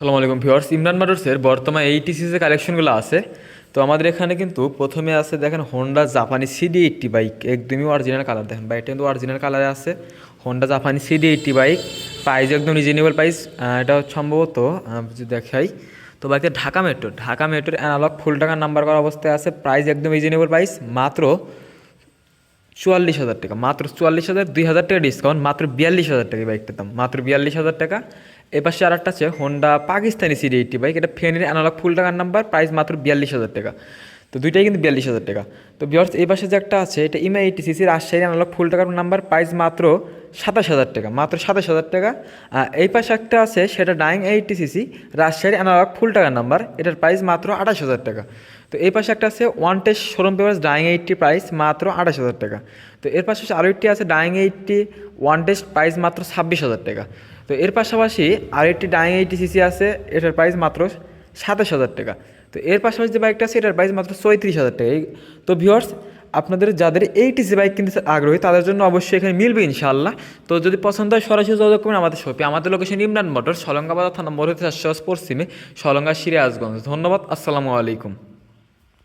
আসসালামু আলাইকুম ভিউয়ার্স, ইমরান মোটরসের বর্তমান এইটি সিসি কালেকশনগুলো আছে। তো আমাদের এখানে কিন্তু প্রথমে আছে দেখেন হোন্ডা জাপানি সিডি এইটটি বাইক একদমই অরিজিনাল কালার দেখেন। বাইকটা কিন্তু অরিজিনাল কালারে আছে। হোন্ডা জাপানি সিডি এইটটি বাইক প্রাইস একদম রিজনেবল প্রাইস এটা সম্ভবত যদি দেখাই। তো বাইকটা ঢাকা মেট্রো ঢাকা মেট্রোর অ্যানালগ ফুল টাকার নাম্বার করা অবস্থায় আছে প্রাইস একদম রিজনেবল প্রাইস মাত্র চুয়াল্লিশ হাজার টাকা, মাত্র চুয়াল্লিশ হাজার দুই হাজার টাকা ডিসকাউন্ট মাত্র বিয়াল্লিশ হাজার টাকা বাইকটার দাম, মাত্র বিয়াল্লিশ হাজার টাকা। এপাশে আর একটা আছে Honda Pakistani CD eighty bike এটা ফেনের অ্যানালগ ফুল টাকার নাম্বার প্রাইস মাত্র বিয়াল্লিশ হাজার টাকা। তো দুইটাই কিন্তু বিয়াল্লিশ হাজার টাকা। তো বিয়ার্স এই পাশে যে একটা আছে, এটা ইমা eighty CC Rajshahi analogue full টাকার নাম্বার প্রাইস মাত্র সাতাশ হাজার টাকা, মাত্র সাতাশ হাজার টাকা। আর এই পাশে একটা আছে, সেটা ডাইং এইটটি সিসি রাজশাহীর অ্যানালগ ফুল টাকার নাম্বার এটার প্রাইস মাত্র আঠাশ হাজার টাকা। তো এই পাশে একটা আছে one test showroom paper Dayang eighty price মাত্র আঠাশ হাজার টাকা। তো এর পাশে আরও একটি আছে Dayang eighty one test price মাত্র ছাব্বিশ হাজার টাকা। তো এর পাশাপাশি আরেকটি ডাইং এইটি সিসি আছে, এটার প্রাইস মাত্র সাতাশ হাজার টাকা। তো এর পাশাপাশি যে বাইকটা আছে, এটার প্রাইস মাত্র চৌত্রিশ হাজার টাকা। তো ভিওর্স আপনাদের যাদের এই টিসি বাইক কিনতে আগ্রহী, তাদের জন্য অবশ্যই এখানে মিলবে ইনশাআল্লাহ। তো যদি পছন্দ হয়, সরাসরি যোগাযোগ করবেন আমাদের শপে আমাদের লোকেশন ইমরান মোটর সলঙ্গাবাদ থানা মোড় হতে পশ্চিমে সলঙ্গা সিরাজগঞ্জ। ধন্যবাদ, আসসালামু আলাইকুম।